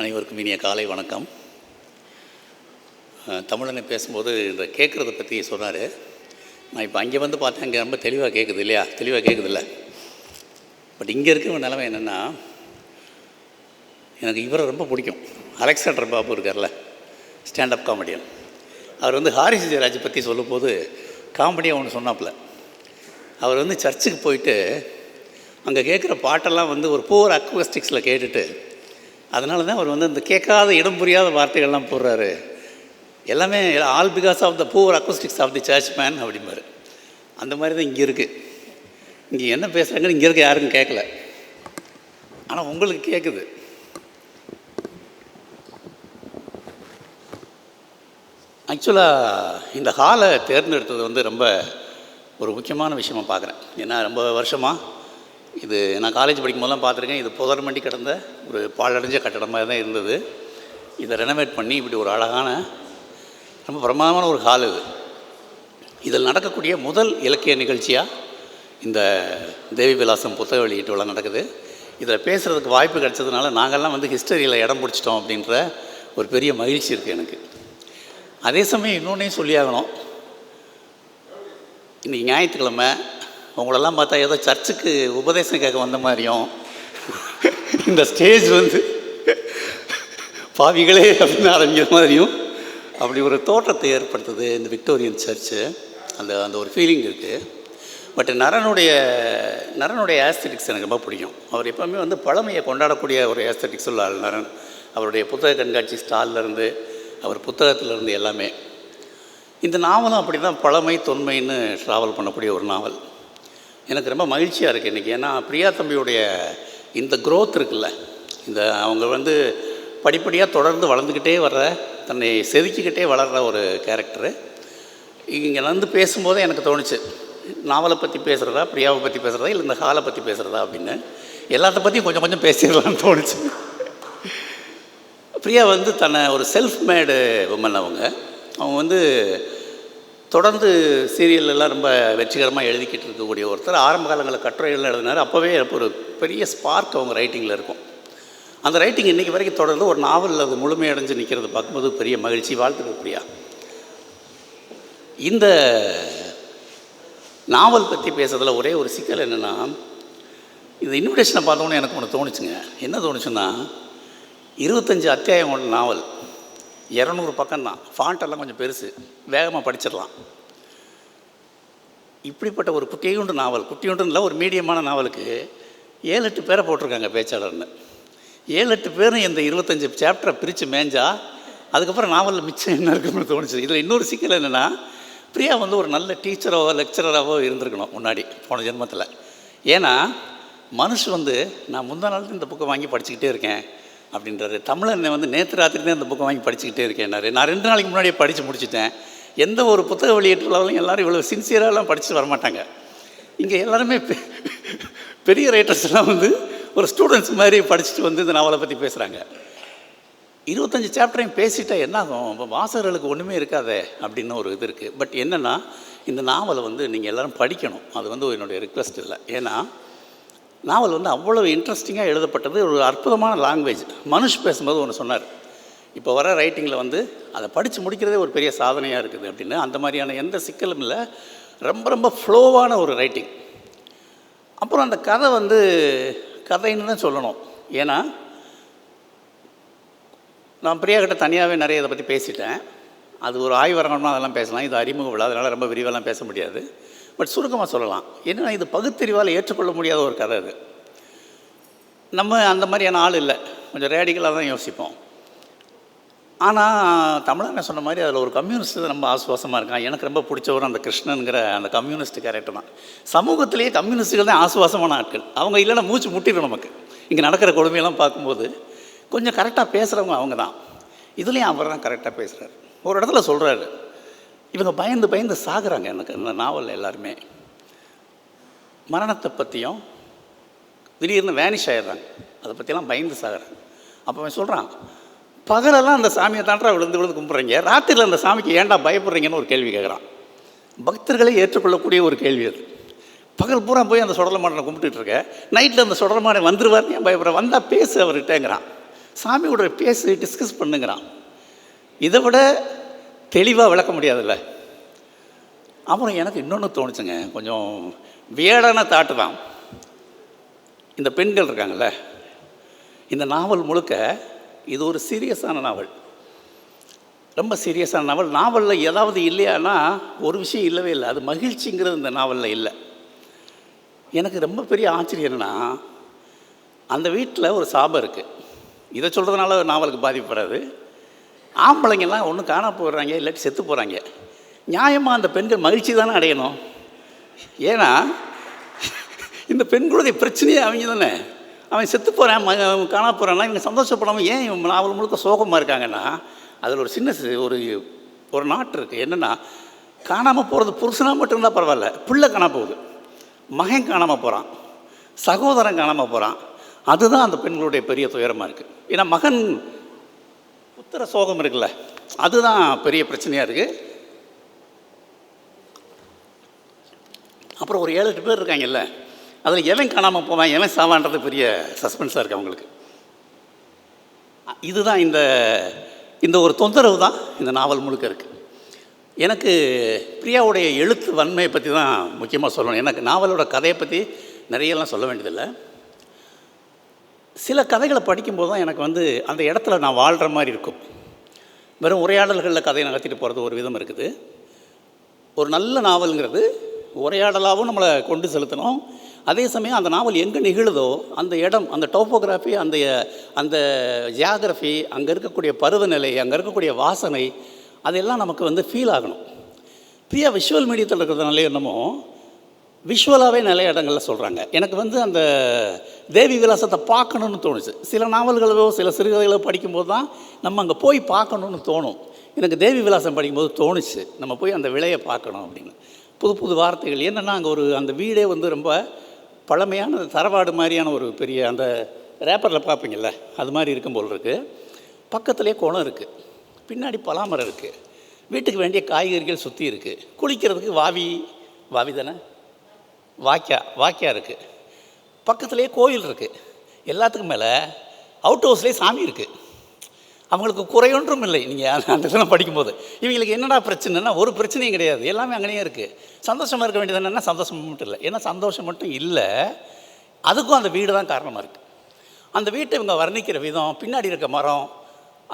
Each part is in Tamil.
அனைவருக்கும் இனிய காலை வணக்கம். தமிழனை பேசும்போது இந்த கேட்குறத பற்றி சொன்னார். நான் இப்போ அங்கே வந்து பார்த்தேன் அங்கே ரொம்ப தெளிவாக கேட்குது இல்லையா? தெளிவாக கேட்குதுல்ல பட் இங்கே இருக்கிற நிலைமை என்னென்னா எனக்கு இவரை ரொம்ப பிடிக்கும். அலெக்சாண்டர் பாபு இருக்கார்ல ஸ்டாண்டப் காமெடியன் அவர் வந்து ஹாரிஸ் ஜெயராஜ் பற்றி சொல்லும்போது காமெடியாக ஒன்று சொன்னாப்புல. அவர் வந்து சர்ச்சுக்கு போயிட்டு அங்கே கேட்குற பாட்டெல்லாம் வந்து ஒரு பூர் அக்வஸ்டிக்ஸில் கேட்டுட்டு அதனால தான் அவர் வந்து இந்த கேட்காத இடம் புரியாத வார்த்தைகள்லாம் போடுறாரு. எல்லாமே all because of the poor acoustics of the church man அப்படிம்பாரு. அந்த மாதிரி தான் இங்கே இருக்குது இங்கே என்ன பேசுகிறாங்கன்னு இங்கே இருக்க யாருக்கும் கேட்கல. ஆனால் உங்களுக்கு கேட்குது ஆக்சுவலாக இந்த ஹாலை தேர்ந்தெடுத்தது வந்து ரொம்ப ஒரு முக்கியமான விஷயமா பார்க்குறேன். ஏன்னா ரொம்ப வருஷமாக இது நான் காலேஜ் படிக்கும் போதெல்லாம் பார்த்துருக்கேன். இது புதர் மண்டி கிடந்த ஒரு பாழடைஞ்ச கட்டடமாக தான் இருந்தது. இதை ரெனோவேட் பண்ணி இப்படி ஒரு அழகான ரொம்ப பிரமாதமான ஒரு ஹால் இது. இதில் நடக்கக்கூடிய முதல் இலக்கிய நிகழ்ச்சியாக இந்த தேவி விலாசம் புத்தக வெளியீட்டு விழா நடக்குது. இதில் பேசுகிறதுக்கு வாய்ப்பு கிடைச்சதுனால நாங்கள்லாம் வந்து ஹிஸ்டரியில் இடம் பிடிச்சிட்டோம் அப்படின்ற ஒரு பெரிய மகிழ்ச்சி இருக்குது எனக்கு. அதே சமயம் இன்னொன்றையும் சொல்லியாகணும். இன்றைக்கி ஞாயிற்றுக்கிழமை உங்களெல்லாம் பார்த்தா ஏதோ சர்ச்சுக்கு உபதேசம் கேட்க வந்த மாதிரியும். இந்த ஸ்டேஜ் வந்து பாவிகளே அப்படின்னு ஆரம்பிக்கிற மாதிரியும் அப்படி ஒரு தோற்றத்தை ஏற்படுத்துது இந்த விக்டோரியன் சர்ச்சு. அந்த அந்த ஒரு ஃபீலிங் இருக்குது பட் நரனுடைய நரனுடைய ஆஸ்தட்டிக்ஸ் எனக்கு ரொம்ப பிடிக்கும். அவர் எப்போவுமே வந்து பழமையை கொண்டாடக்கூடிய ஒரு ஆஸ்தட்டிக்ஸ் உள்ள ஆள் நரன். அவருடைய புத்தக கண்காட்சி ஸ்டால்லேருந்து அவர் புத்தகத்திலேருந்து எல்லாமே. இந்த நாவலும் அப்படி தான் பழமை தொன்மைன்னு ட்ராவல் பண்ணக்கூடிய ஒரு நாவல். எனக்கு ரொம்ப மகிழ்ச்சியாக இருக்குது இன்றைக்கி ஏன்னா பிரியா தம்பியுடைய இந்த க்ரோத் இருக்குல்ல இந்த அவங்க வந்து படிப்படியாக தொடர்ந்து வளர்ந்துக்கிட்டே வர்ற தன்னை செதுக்கிக்கிட்டே வளர்கிற ஒரு கேரக்டரு இங்கே வந்து பேசும்போதே எனக்கு தோணுச்சு நாவலை பற்றி பேசுகிறதா பிரியாவை பற்றி பேசுகிறதா இல்லை இந்த ஹாலை பற்றி பேசுகிறதா அப்படின்னு. எல்லாத்த பற்றியும் கொஞ்சம் கொஞ்சம் பேசிடலாம்னு தோணுச்சு. பிரியா வந்து தன்னை ஒரு செல்ஃப் மேடு உமன் அவங்க. அவங்க வந்து தொடர்ந்து சீரியல்லாம் ரொம்ப வெற்றிகரமாக எழுதிக்கிட்டு இருக்கக்கூடிய ஒருத்தர். ஆரம்ப காலங்களில் கட்டுரைகள் எழுதினார். அப்போவே ஒரு பெரிய ஸ்பார்க் அவங்க ரைட்டிங்கில் இருக்கும். அந்த ரைட்டிங் இன்றைக்கி வரைக்கும் தொடர்ந்து ஒரு நாவலில் அது முழுமையடைஞ்சு நிற்கிறது பார்க்கும்போது பெரிய மகிழ்ச்சி வாழ்த்துக்கள் பிரியா. இந்த நாவல் பற்றி பேசுறதுல ஒரே ஒரு சிக்கல் என்னென்னா இந்த இன்விடேஷனை பார்த்தோன்னே எனக்கு ஒன்று தோணுச்சுங்க. என்ன தோணுச்சுன்னா இருபத்தஞ்சி அத்தியாயம் கொண்ட நாவல். இரநூறு பக்கம் தான் ஃபாண்ட்டெல்லாம் கொஞ்சம் பெருசு. வேகமாக படிச்சிடலாம். இப்படிப்பட்ட ஒரு குட்டியுண்டு நாவல். குட்டியுண்டு இல்லை ஒரு மீடியமான நாவலுக்கு ஏழு எட்டு பேரை போட்டிருக்காங்க பேச்சாளர்னு. ஏழு எட்டு பேரும் இந்த இருபத்தஞ்சி சாப்டரை பிரித்து மேஞ்சா அதுக்கப்புறம் நாவலில் மிச்சம் என்ன இருக்குன்னு தோணுச்சு. இதில் இன்னொரு சிக்கல் என்னென்னா பிரியா வந்து ஒரு நல்ல டீச்சராகவோ லெக்சரராகவோ இருந்திருக்கணும் முன்னாடி போன ஜென்மத்தில். ஏன்னா மனுஷ் வந்து நான் முந்தா நாள் இந்த புக்கை வாங்கி படிச்சுக்கிட்டே இருக்கேன். அப்படின்றாரு. தமிழன் வந்து நேற்று ராத்திரி தான் இந்த புக்கை வாங்கி படிச்சுக்கிட்டே இருக்கேன்னாரு. நான் ரெண்டு நாளைக்கு முன்னாடியே படித்து முடிச்சிட்டேன். எந்த ஒரு புத்தக வெளியீட்டுலாலும் எல்லாரும் இவ்வளோ சின்சியராகலாம் படித்து வரமாட்டாங்க. இங்கே எல்லாருமே பெ- பெரிய ரைட்டர்ஸ்லாம் வந்து ஒரு ஸ்டூடெண்ட்ஸ் மாதிரி படிச்சுட்டு வந்து இந்த நாவலை பற்றி பேசுகிறாங்க இருபத்தஞ்சி சாப்டரையும் பேசிட்டா என்ன ஆகும் வாசகர்களுக்கு ஒன்றுமே இருக்காதே அப்படின்னு ஒரு இது இருக்குது பட் என்னென்னா இந்த நாவலை வந்து நீங்கள் எல்லோரும் படிக்கணும். அது வந்து என்னுடைய ரிக்வெஸ்ட் இல்லை. ஏன்னா நாவல் வந்து அவ்வளோ இன்ட்ரெஸ்டிங்காக எழுதப்பட்டது ஒரு அற்புதமான லாங்குவேஜ் மனுஷ் பேசும்போது ஒன்று சொன்னார் இப்போ வர ரைட்டிங்கில் வந்து அதை படித்து முடிக்கிறதே ஒரு பெரிய சாதனையாக இருக்குது அப்படின்னு. அந்த மாதிரியான எந்த சிக்கலும் இல்லை. ரொம்ப ரொம்ப ஃப்ளோவான ஒரு ரைட்டிங் அப்புறம் அந்த கதை வந்து கதைன்னு தான் சொல்லணும். ஏன்னா நான் பிரியா கிட்ட தனியாகவே நிறைய இதை பற்றி பேசிட்டேன். அது ஒரு ஆய்வரங்கம்னா அதெல்லாம் பேசலாம். இது அறிமுக விழா அதனால் ரொம்ப விரிவாலாம் பேச முடியாது. பட் சுருக்கமாக சொல்லலாம். என்னென்னா இது பகுத்தறிவால் ஏற்றுக்கொள்ள முடியாத ஒரு கதை அது. நம்ம அந்த மாதிரியான ஆள் இல்லை. கொஞ்சம் ரேடிக்கலாக தான் யோசிப்போம். ஆனால் தமிழன் சொன்ன மாதிரி அதில் ஒரு கம்யூனிஸ்ட் ரொம்ப ஆசுவாசமாக இருக்கான் எனக்கு ரொம்ப பிடிச்சவர் அந்த கிருஷ்ணனுங்கிற அந்த கம்யூனிஸ்ட் கேரக்டர் தான். சமூகத்திலேயே கம்யூனிஸ்ட்டுகள் தான் ஆசுவாசமான ஆட்கள். அவங்க இல்லைன்னா மூச்சு முட்டிடும் நமக்கு. இங்கே நடக்கிற கொடுமையெல்லாம் பார்க்கும்போது கொஞ்சம் கரெக்டாக பேசுகிறவங்க அவங்க தான். இதுலேயும் அவர் தான் கரெக்டாக பேசுகிறார் ஒரு இடத்துல சொல்கிறாரு இவங்க பயந்து பயந்து சாகுறாங்க எனக்கு இந்த நாவலில் எல்லாருமே. மரணத்தை பற்றியும் திடீர்னு வேனிஷ் ஆகிடுறாங்க அதை பற்றிலாம் பயந்து சாகுறாங்க. அப்போ அவன் சொல்கிறான் பகலெல்லாம் அந்த சாமியை தாண்டா விழுந்து விழுந்து கும்பிட்றீங்க? ராத்திரியில் அந்த சாமிக்கு ஏன்டா பயப்படுறீங்கன்னு ஒரு கேள்வி கேட்குறான் பக்தர்களை ஏற்றுக்கொள்ளக்கூடிய ஒரு கேள்வி அது. பகல் பூரா போய் அந்த சுடலமாடனை கும்பிட்டுட்டு இருக்க. நைட்டில் அந்த சுடலமாடன் வந்துருவார் ஏன் பயப்படுற? வந்தால் பேசு அவர்கிட்டங்கிறான். சாமியோட பேசி டிஸ்கஸ் பண்ணுங்கிறான். இதை விட தெளிவாக விளக்க முடியாதுல்ல? அப்புறம் எனக்கு இன்னொன்று தோணுச்சுங்க. கொஞ்சம் வியடான தாட்டு தான். இந்த பெண்கள் இருக்காங்கல்ல இந்த நாவல் முழுக்க இது ஒரு சீரியஸான நாவல். ரொம்ப சீரியஸான நாவல். நாவலில் ஏதாவது இல்லையானா ஒரு விஷயம் இல்லவே இல்லை. அது மகிழ்ச்சிங்கிறது இந்த நாவலில் இல்லை. எனக்கு ரொம்ப பெரிய ஆச்சரியம் என்னன்னா அந்த வீட்டில் ஒரு சாபம் இருக்குது இதை சொல்கிறதுனால நாவலுக்கு பாதிப்படாது ஆம்பளைங்கெல்லாம் ஒன்றும் காண போகிறாங்க இல்லாட்டி செத்து போகிறாங்க நியாயமாக அந்த பெண்கள் மகிழ்ச்சி தானே அடையணும்? ஏன்னா இந்த பெண்களுடைய பிரச்சனையே அவங்க தானே. அவன் செத்து போகிறான் காண போகிறான்னா இவங்க சந்தோஷப்படாமல் ஏன் இவன் நாவல் முழுக்க சோகமாக இருக்காங்கன்னா அதில் ஒரு சின்ன சி- ஒரு ஒரு நாட்டு இருக்குது என்னென்னா காணாமல் போகிறது புருஷனாக மட்டும் இருந்தால் பரவாயில்ல பிள்ளை காண போகுது. மகன் காணாமல் போகிறான் சகோதரன் காணாமல் போகிறான் அதுதான் அந்த பெண்களுடைய பெரிய துயரமாக இருக்குது ஏன்னா மகன் புத்திர சோகம் இருக்குல்ல அதுதான் பெரிய பிரச்சனையாக இருக்குது அப்புறம் ஒரு ஏழு எட்டு பேர் இருக்காங்கல்ல அதில் எவன் காணாமல் போவான் எவன் சாவான்றது பெரிய சஸ்பென்ஸாக இருக்குது அவங்களுக்கு. இதுதான் இந்த இந்த ஒரு தொந்தரவு தான் இந்த நாவல் முழுக்க இருக்குது எனக்கு பிரியாவுடைய எழுத்து வன்மையை பற்றி தான் முக்கியமாக சொல்லணும். எனக்கு நாவலோட கதையை பற்றி நிறையெல்லாம் சொல்ல வேண்டியதில்லை. சில கதைகளை படிக்கும்போது தான் எனக்கு வந்து அந்த இடத்துல நான் வாழ்கிற மாதிரி இருக்கும். வெறும் உரையாடல்களில் கதையை நகர்த்திட்டு போகிறது ஒரு விதம் இருக்குது. ஒரு நல்ல நாவலுங்கிறது உரையாடலாகவும் நம்மளை கொண்டு செலுத்தணும். அதே சமயம் அந்த நாவல் எங்கே நிகழுதோ அந்த இடம் அந்த டோப்போகிராஃபி அந்த அந்த ஜியாகிரஃபி அங்கே இருக்கக்கூடிய பருவநிலை அங்கே இருக்கக்கூடிய வாசனை அதெல்லாம் நமக்கு வந்து ஃபீல் ஆகணும். பிரியா விஷுவல் மீடியத்தில் இருக்கிறதுனாலே என்னமோ விஷுவலாகவே நிறைய இடங்களில் சொல்கிறாங்க எனக்கு வந்து அந்த தேவி விலாசத்தை பார்க்கணுன்னு தோணுச்சு. சில நாவல்களோ சில சிறுகதைகளோ படிக்கும்போது தான் நம்ம அங்கே போய் பார்க்கணுன்னு தோணும். எனக்கு தேவி விலாசம் படிக்கும்போது தோணுச்சு. நம்ம போய் அந்த விலையை பார்க்கணும் அப்படின்னு. புது புது வார்த்தைகள். என்னென்னா அங்கே ஒரு அந்த வீடே வந்து ரொம்ப பழமையான தரவாடு மாதிரியான ஒரு பெரிய அந்த ரேப்பரில் பார்ப்பீங்கள்ல அது மாதிரி இருக்கும் போல் இருக்குது பக்கத்துலேயே குளம் இருக்குது பின்னாடி பலாமரம் இருக்குது வீட்டுக்கு வேண்டிய காய்கறிகள் சுற்றி இருக்குது குளிக்கிறதுக்கு வாவி வாவி தானே? வாக்கியா வாக்கியா இருக்குது பக்கத்துலேயே கோயில் இருக்குது எல்லாத்துக்கும் மேலே அவுட் ஹவுஸ்லேயே சாமி இருக்குது அவங்களுக்கு குறையொன்றும் இல்லை. நீங்கள் அந்த இதெல்லாம் படிக்கும்போது. இவங்களுக்கு என்னடா பிரச்சனைனா ஒரு பிரச்சனையும் கிடையாது. எல்லாமே அங்கேயே இருக்குது சந்தோஷமாக இருக்க வேண்டியது என்னென்னா சந்தோஷம் மட்டும் இல்லை. ஏன்னா சந்தோஷம் மட்டும் இல்லை. அதுக்கும் அந்த வீடு தான் காரணமாக இருக்குது அந்த வீட்டை இவங்க வர்ணிக்கிற விதம் பின்னாடி இருக்க மரம்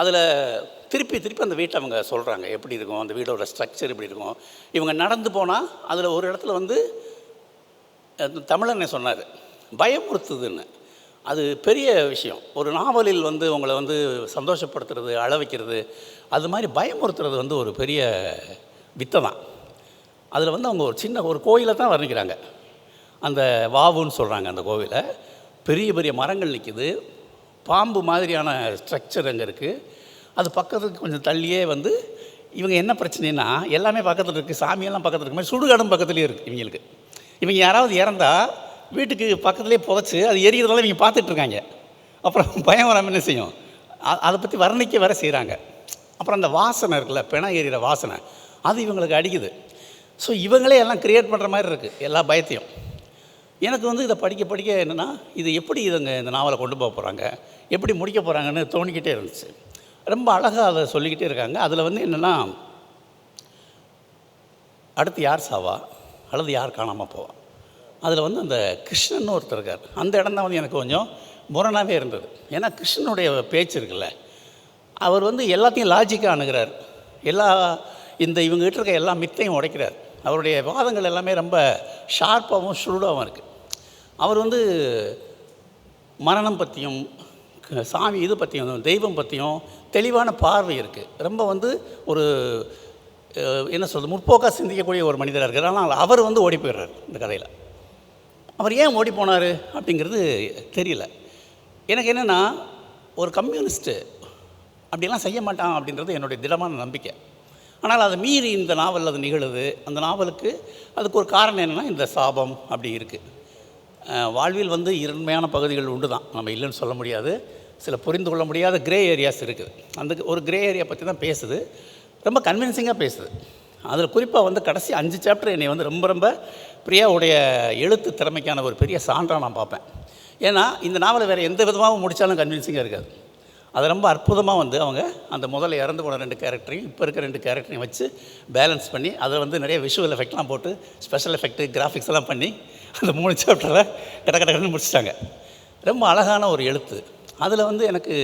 அதில் திருப்பி திருப்பி அந்த வீட்டை அவங்க சொல்கிறாங்க எப்படி இருக்கும்? அந்த வீடோட ஸ்ட்ரக்சர் எப்படி இருக்கும்? இவங்க நடந்து போனால் அதில் ஒரு இடத்துல வந்து தமிழனை சொன்னார். பயமுறுத்துதுன்னு. அது பெரிய விஷயம். ஒரு நாவலில் வந்து உங்களை வந்து சந்தோஷப்படுத்துறது அழ வைக்கிறது அது மாதிரி பயமுறுத்துறது வந்து ஒரு பெரிய வித்தை தான் அதில் வந்து அவங்க ஒரு சின்ன ஒரு கோயிலை தான் வர்ணிக்கிறாங்க. அந்த வாவுன்னு சொல்கிறாங்க அந்த கோவிலை. பெரிய பெரிய மரங்கள் நிற்கிது பாம்பு மாதிரியான ஸ்ட்ரக்சர் அங்கே இருக்குது அது பக்கத்துக்கு கொஞ்சம் தள்ளியே வந்து இவங்க என்ன பிரச்சனைனா எல்லாமே பக்கத்தில் இருக்குது சாமியெல்லாம் பக்கத்தில் இருக்கு. மாதிரி சுடுகாடும் பக்கத்துலேயே இருக்குது இவங்களுக்கு. இவங்க யாராவது இறந்தால் வீட்டுக்கு பக்கத்துலேயே புதைச்சி அது எரியறதால இவங்க பார்த்துட்ருக்காங்க. அப்புறம் பயம் வராமல் என்ன செய்யும்? அதை பற்றி வர்ணிக்க வேற செய்கிறாங்க அப்புறம் அந்த வாசனை இருக்குல்ல பிணம் எறிகிற வாசனை அது இவங்களுக்கு அடிக்குது. ஸோ இவங்களே எல்லாம் கிரியேட் பண்ணுற மாதிரி இருக்குது எல்லா பயத்தையும். எனக்கு வந்து இதை படிக்க படிக்க என்னென்னா இது எப்படி இதுங்க இந்த நாவலை கொண்டு போக போகிறாங்க எப்படி முடிக்க போகிறாங்கன்னு தோணிக்கிட்டே இருந்துச்சு. ரொம்ப அழகாக அதை சொல்லிக்கிட்டே இருக்காங்க. அதில் வந்து என்னென்னா அடுத்து யார் சாவா? அல்லது யார் காணாமல் போவான். அதில் வந்து அந்த கிருஷ்ணன் ஒருத்தர் இருக்கார். அந்த இடம் தான் வந்து எனக்கு கொஞ்சம் முரணாகவே இருந்தது. ஏன்னா கிருஷ்ணனுடைய பேச்சு இருக்குல்ல அவர் வந்து எல்லாத்தையும் லாஜிக்காக அணுகிறார். எல்லா இந்த இவங்ககிட்ட இருக்க எல்லா மித்தையும் உடைக்கிறார். அவருடைய வாதங்கள் எல்லாமே ரொம்ப ஷார்ப்பாகவும் ஷுருடாகவும் இருக்குது அவர் வந்து மரணம் பற்றியும் க- சாமி இது பற்றியும் தெய்வம் பற்றியும் தெளிவான பார்வை இருக்குது ரொம்ப வந்து ஒரு என்ன சொல்கிறது முற்போக்காக சிந்திக்கக்கூடிய ஒரு மனிதராக இருக்கார். ஆனால் அவர் வந்து ஓடி போயிடுறார் இந்த கதையில். அவர் ஏன் ஓடி போனார் அப்படிங்கிறது தெரியல. எனக்கு என்னென்னா ஒரு கம்யூனிஸ்ட்டு அப்படிலாம் செய்ய மாட்டான் அப்படின்றது என்னுடைய திடமான நம்பிக்கை. ஆனால் அதை மீறி இந்த நாவல் அது நிகழுது. அந்த நாவலுக்கு அதுக்கு ஒரு காரணம் என்னென்னா இந்த சாபம் அப்படி இருக்குது வாழ்வில் வந்து இருண்மையான பகுதிகள் உண்டு தான் நம்ம இல்லைன்னு சொல்ல முடியாது. சில புரிந்து கொள்ள முடியாத கிரே ஏரியாஸ் இருக்குது. அந்த ஒரு கிரே ஏரியா பற்றி தான் பேசுது. ரொம்ப கன்வின்சிங்காக பேசுது. அதில் குறிப்பாக வந்து கடைசி அஞ்சு சாப்டர் என்னை வந்து ரொம்ப ரொம்ப பிரியாவுடைய எழுத்து திறமைக்கான ஒரு பெரிய சான்றாக நான் பார்ப்பேன். ஏன்னா இந்த நாவலை வேறு எந்த விதமாகவும் முடித்தாலும் கன்வின்சிங்காக இருக்காது. அது ரொம்ப அற்புதமாக வந்து அவங்க அந்த முதல்ல இறந்து போன ரெண்டு கேரக்டரையும் இப்போ இருக்கிற ரெண்டு கேரக்டரையும் வச்சு பேலன்ஸ் பண்ணி அதில் வந்து நிறைய விஷுவல் எஃபெக்ட்லாம் போட்டு ஸ்பெஷல் எஃபெக்ட்டு கிராஃபிக்ஸ் எல்லாம் பண்ணி அந்த மூணு சாப்டரில் கட கட கடன்னு முடிச்சிட்டாங்க. ரொம்ப அழகான ஒரு எழுத்து. அதில் வந்து எனக்கு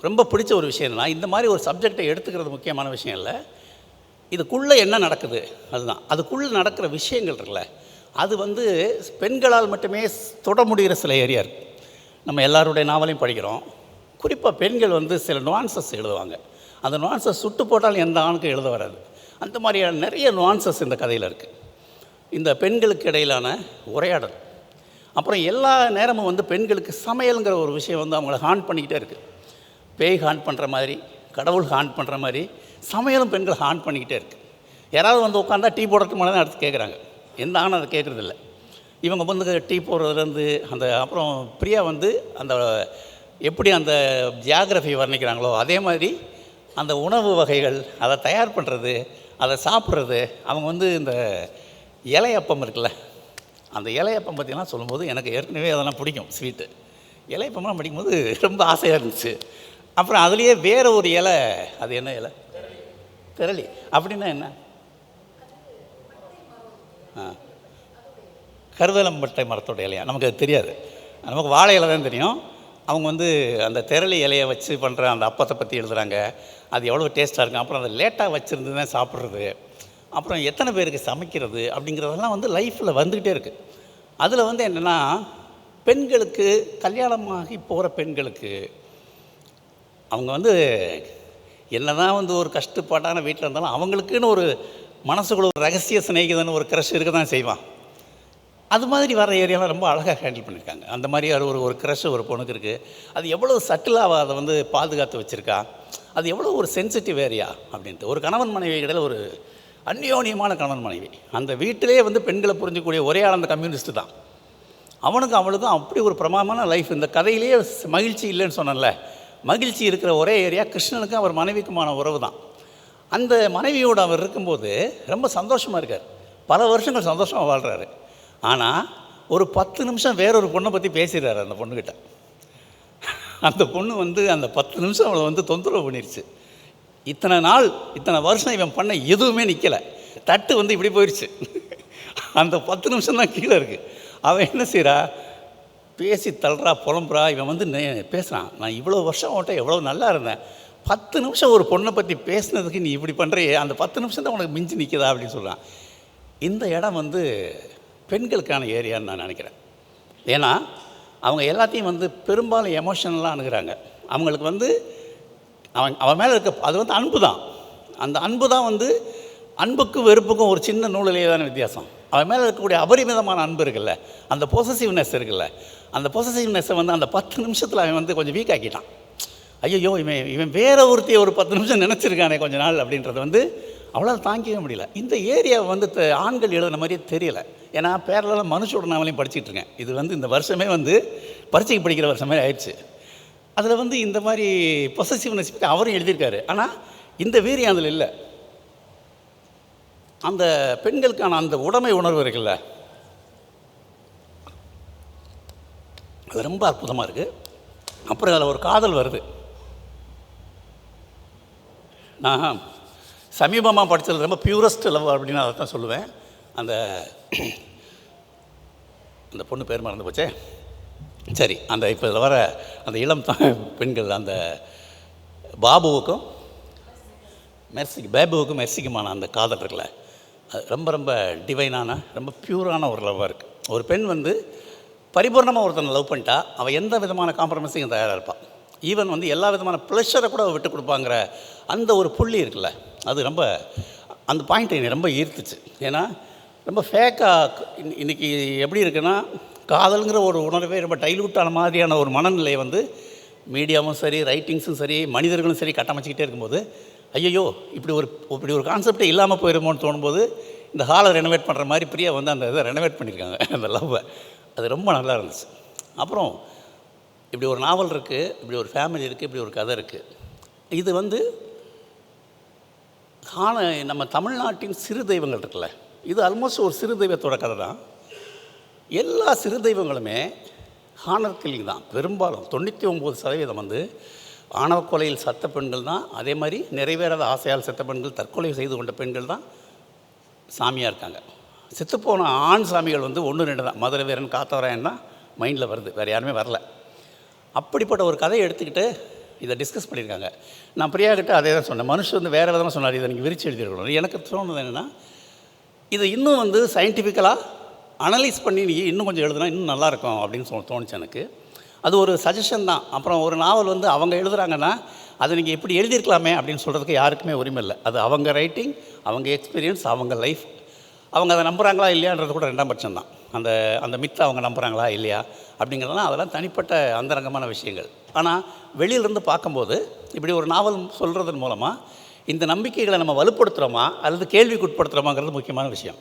ரொம்ப பிடிச்ச ஒரு விஷயம் என்னன்னா இந்த மாதிரி ஒரு சப்ஜெக்டை எடுத்துக்கிறது முக்கியமான விஷயம் இல்லை. இதுக்குள்ளே என்ன நடக்குது? அதுதான். அதுக்குள்ளே நடக்கிற விஷயங்கள் இருக்குல்ல. அது வந்து பெண்களால் மட்டுமே தொட முடிகிற சில ஏரியா இருக்குது நம்ம எல்லாருடைய நாவலையும் படிக்கிறோம். குறிப்பாக பெண்கள் வந்து சில நுவான்சஸ் எழுதுவாங்க. அந்த நுவான்சஸ் சுட்டு போட்டாலும் எந்த ஆணுக்கும் எழுத வராது. அந்த மாதிரியான நிறைய நுவான்சஸ் இந்த கதையில் இருக்குது இந்த பெண்களுக்கு இடையிலான உரையாடல். அப்புறம் எல்லா நேரமும் வந்து பெண்களுக்கு சமையலுங்கிற ஒரு விஷயம் வந்து அவங்கள ஹான் பண்ணிக்கிட்டே இருக்குது பேய் ஹான் பண்ணுற மாதிரி கடவுள் ஹான் பண்ணுற மாதிரி சமையலும் பெண்கள் ஹான் பண்ணிக்கிட்டே இருக்குது யாராவது வந்து உட்காந்தா டீ போடுறதுக்கு மேலே தான் அடுத்து கேட்குறாங்க எந்த ஆனால் அதை கேட்குறதில்ல இவங்க வந்து டீ போடுறதுலேருந்து அந்த அப்புறம் பிரியா வந்து அந்த எப்படி அந்த ஜியாகிரஃபி வர்ணிக்கிறாங்களோ அதே மாதிரி அந்த உணவு வகைகள் அதை தயார் பண்ணுறது அதை சாப்பிட்றது அவங்க வந்து இந்த இலையப்பம் இருக்குல்ல அந்த இலையப்பம் பற்றிலாம் சொல்லும்போது எனக்கு ஏற்கனவே அதெல்லாம் பிடிக்கும் ஸ்வீட்டு. இலையப்பம்லாம் படிக்கும்போது ரொம்ப ஆசையாக இருந்துச்சு. அப்புறம் அதுலேயே வேறு ஒரு இலை. அது என்ன இலை? திரளி. அப்படின்னா என்ன? ஆ. கருவேலம்பட்டை மரத்தோட இலையா? நமக்கு அது தெரியாது. நமக்கு வாழை இலை தான் தெரியும். அவங்க வந்து அந்த திரளி இலையை வச்சு பண்ணுற அந்த அப்பத்தை பற்றி எழுதுகிறாங்க அது எவ்வளோ டேஸ்ட்டாக இருக்கும். அப்புறம் அதை லேட்டாக வச்சுருந்து தான் சாப்பிட்றது. அப்புறம் எத்தனை பேருக்கு சமைக்கிறது அப்படிங்கிறதெல்லாம் வந்து லைஃப்பில் வந்துக்கிட்டே இருக்குது அதில் வந்து என்னென்னா பெண்களுக்கு கல்யாணமாகி போகிற பெண்களுக்கு அவங்க வந்து என்னதான் வந்து ஒரு கஷ்டப்பாட்டான வீட்டில் இருந்தாலும் அவங்களுக்குன்னு ஒரு மனசுக்குள்ள ஒரு ரகசிய சிநேகிதன் ஒரு க்ரஷ் இருக்க தான் செய்வான். அது மாதிரி வர ஏரியாலாம் ரொம்ப அழகாக ஹேண்டில் பண்ணியிருக்காங்க. அந்த மாதிரி ஒரு ஒரு ஒரு க்ரஷ் ஒரு பொண்ணுக்கு இருக்குது அது எவ்வளோ சட்டிலாக அதை வந்து பாதுகாத்து வச்சுருக்கா? அது எவ்வளோ ஒரு சென்சிட்டிவ் ஏரியா அப்படின்ட்டு. ஒரு கணவன் மனைவி இடையில் ஒரு அந்யோன்யமான கணவன் மனைவி. அந்த வீட்டிலே வந்து பெண்களை புரிஞ்சக்கூடிய ஒரே ஆள் அந்த கம்யூனிஸ்ட்டு தான். அவனுக்கும் அவளுக்கும் அப்படி ஒரு பிரமாதமான லைஃப் இந்த கதையிலேயே மகிழ்ச்சி இல்லைன்னு சொன்னேன்ல. மகிழ்ச்சி இருக்கிற ஒரே ஏரியா கிருஷ்ணனுக்கும் அவர் மனைவிக்குமான உறவு தான். அந்த மனைவியோடு அவர் இருக்கும்போது ரொம்ப சந்தோஷமாக இருக்கார். பல வருஷங்கள் சந்தோஷமாக வாழ்கிறாரு ஆனால் ஒரு பத்து நிமிஷம் வேறொரு பொண்ணை பற்றி பேசிடுறாரு அந்த பொண்ணுக்கிட்ட அந்த பொண்ணு வந்து அந்த பத்து நிமிஷம் அவளை வந்து தொந்தரவு பண்ணிருச்சு. இத்தனை நாள் இத்தனை வருஷம் இவன் பண்ண எதுவுமே நிற்கலை தட்டு வந்து இப்படி போயிடுச்சு அந்த பத்து நிமிஷம் தான் கீழே இருக்குது அவன் என்ன செய்கிறா பேசி தள்ளுறா புலம்புறா இவன் வந்து நே- பேசுகிறான் நான் இவ்வளோ வருஷம் ஓட்ட எவ்வளோ நல்லா இருந்தேன். பத்து நிமிஷம் ஒரு பொண்ணை பற்றி பேசுனதுக்கு நீ இப்படி பண்ணுறியே அந்த பத்து நிமிஷம் தான் உனக்கு மிஞ்சி நிற்குதா அப்படின்னு சொல்கிறான் இந்த இடம் வந்து பெண்களுக்கான ஏரியான்னு நான் நினைக்கிறேன். ஏன்னா அவங்க எல்லாத்தையும் வந்து பெரும்பாலும் எமோஷனலாக அணுகிறாங்க. அவங்களுக்கு வந்து அவன் அவன் மேலே இருக்க அது வந்து அன்பு தான் அந்த அன்பு தான் வந்து அன்புக்கும் வெறுப்புக்கும் ஒரு சின்ன நூலிலேயே தானே வித்தியாசம். அவன் மேலே இருக்கக்கூடிய அபரிமிதமான அன்பு இருக்குல்ல அந்த பொசசிவ்னஸ் இருக்குல்ல அந்த பொசசிவ்னஸை வந்து அந்த பத்து நிமிஷத்தில் அவன் வந்து கொஞ்சம் வீக் ஆக்கிட்டான். ஐயோ இவன் இவன் வேற ஒருத்தையை ஒரு பத்து நிமிஷம் நினச்சிருக்கானே கொஞ்ச நாள் அப்படின்றது வந்து அவ்வளோ தாங்கிக்கவே முடியல. இந்த ஏரியாவை வந்து த- ஆண்கள் எழுதுன மாதிரியே தெரியல. ஏன்னா பேரலாம் மனுஷோட நாவலையும் படிச்சுட்டு இருக்கேன். இது வந்து இந்த வருஷமே வந்து பரீட்சைக்கு படிக்கிற வருஷமே ஆயிடுச்சு. அதில் வந்து இந்த மாதிரி பொசசிவ்னஸ் பற்றி அவரும் எழுதியிருக்காரு. ஆனால் இந்த வீரியம் அதில் இல்லை. அந்த பெண்களுக்கான அந்த உடைமை உணர்வு இருக்குல்ல? அது ரொம்ப அற்புதமாக இருக்குது அப்புறம் அதில் ஒரு காதல் வருது. நான் சமீபமாக படித்தது ரொம்ப பியூரஸ்ட் லவ் அப்படின்னு அதை தான் சொல்லுவேன். அந்த அந்த பொண்ணு பேர் மறந்து போச்சே. சரி அந்த இப்போ இதில் வர அந்த இளம் தான் பெண்கள் அந்த பாபுவுக்கும் மெர்சிக்கு பேபுவுக்கும் மெர்சிக்குமான அந்த காதல் இருக்குல்ல. ரொம்ப ரொம்ப டிவைனான ரொம்ப பியூரான ஒரு லவ்வாக இருக்குது ஒரு பெண் வந்து பரிபூர்ணமாக ஒருத்தனை லவ் பண்ணிட்டா அவள் எந்த விதமான காம்ப்ரமைஸையும் தயாராக இருப்பாள் ஈவன் வந்து எல்லா விதமான ப்ளஷரை கூட விட்டு கொடுப்பாங்கிற அந்த ஒரு புள்ளி இருக்குல்ல அது ரொம்ப அந்த பாயிண்ட் என்னை ரொம்ப ஈர்த்துச்சு. ஏன்னா ரொம்ப ஃபேக்காக இன்றைக்கி எப்படி இருக்குன்னா காதலுங்கிற ஒரு உணர்வே ரொம்ப டைலூட்டான மாதிரியான ஒரு மனநிலையை வந்து மீடியாவும் சரி ரைட்டிங்ஸும் சரி மனிதர்களும் சரி கட்டமைச்சிக்கிட்டே இருக்கும்போது ஐயோ இப்படி ஒரு இப்படி ஒரு கான்செப்டே இல்லாமல் போயிருமோன்னு தோணும்போது இந்த ஹாலை ரெனோவேட் பண்ணுற மாதிரி பிரியா வந்து அந்த இதை ரெனோவேட் பண்ணியிருக்காங்க அந்த லவ்வை அது ரொம்ப நல்லா இருந்துச்சு. அப்புறம் இப்படி ஒரு நாவல் இருக்குது இப்படி ஒரு ஃபேமிலி இருக்குது இப்படி ஒரு கதை இருக்குது இது வந்து காண நம்ம தமிழ்நாட்டின் சிறு தெய்வங்கள் இருக்குல்ல இது ஆல்மோஸ்ட் ஒரு சிறு தெய்வத்தோட கதை தான் எல்லா சிறு தெய்வங்களுமே ஹானர் கில்லிங் தான். பெரும்பாலும் தொண்ணூற்றி ஒம்பது சதவீதம் வந்து ஆணவ கொலையில் சத்த பெண்கள் தான். அதே மாதிரி நிறைவேறாத ஆசையால் செத்த பெண்கள் தற்கொலை செய்து கொண்ட பெண்கள் தான் சாமியாக இருக்காங்க. செத்துப்போன ஆண் சாமிகள் வந்து ஒன்று ரெண்டு தான். மதுரை வீரன் காத்தவராயன் தான் மைண்டில் வருது. வேறு யாருமே வரல. அப்படிப்பட்ட ஒரு கதையை எடுத்துக்கிட்டு இதை டிஸ்கஸ் பண்ணியிருக்காங்க. நான் பிரியா கிட்ட அதே தான் சொன்னேன். மனுஷன் வந்து வேறு விதமாக சொன்னார். இதை நீங்கள் விரிச்சு எழுதிருக்கணும் எனக்கு தோணுது என்னென்னா இது இன்னும் வந்து சயின்டிஃபிக்கலாக அனலைஸ் பண்ணி நீ இன்னும் கொஞ்சம் எழுதுனா இன்னும் நல்லாயிருக்கும் அப்படின்னு சொ தோணுச்சு எனக்கு. அது ஒரு சஜஷன் தான். அப்புறம் ஒரு நாவல் வந்து அவங்க எழுதுகிறாங்கன்னா அதை நீங்கள் எப்படி எழுதியிருக்கலாமே அப்படின்னு சொல்கிறதுக்கு யாருக்குமே உரிமை இல்லை. அது அவங்க ரைட்டிங் அவங்க எக்ஸ்பீரியன்ஸ் அவங்க லைஃப் அவங்க அதை நம்புகிறாங்களா இல்லையான்றது கூட ரெண்டாம் பட்சம் தான். அந்த அந்த மித்தை அவங்க நம்புகிறாங்களா இல்லையா அப்படிங்கிறதுலாம் அதெல்லாம் தனிப்பட்ட அந்தரங்கமான விஷயங்கள். ஆனால் வெளியிலேருந்து பார்க்கும்போது இப்படி ஒரு நாவல் சொல்கிறதன் மூலமாக இந்த நம்பிக்கைகளை நம்ம வலுப்படுத்துகிறோமா அல்லது கேள்விக்குட்படுத்துகிறோமாங்கிறது முக்கியமான விஷயம்.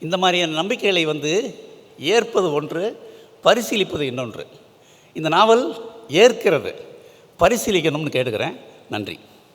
இந்த மாதிரியான நம்பிக்கைகளை வந்து ஏற்பது ஒன்று பரிசீலிப்பது இன்னொன்று. இந்த நாவல் ஏற்கிறது. பரிசீலிக்கணும்னு கேட்டுக்கிறேன். நன்றி.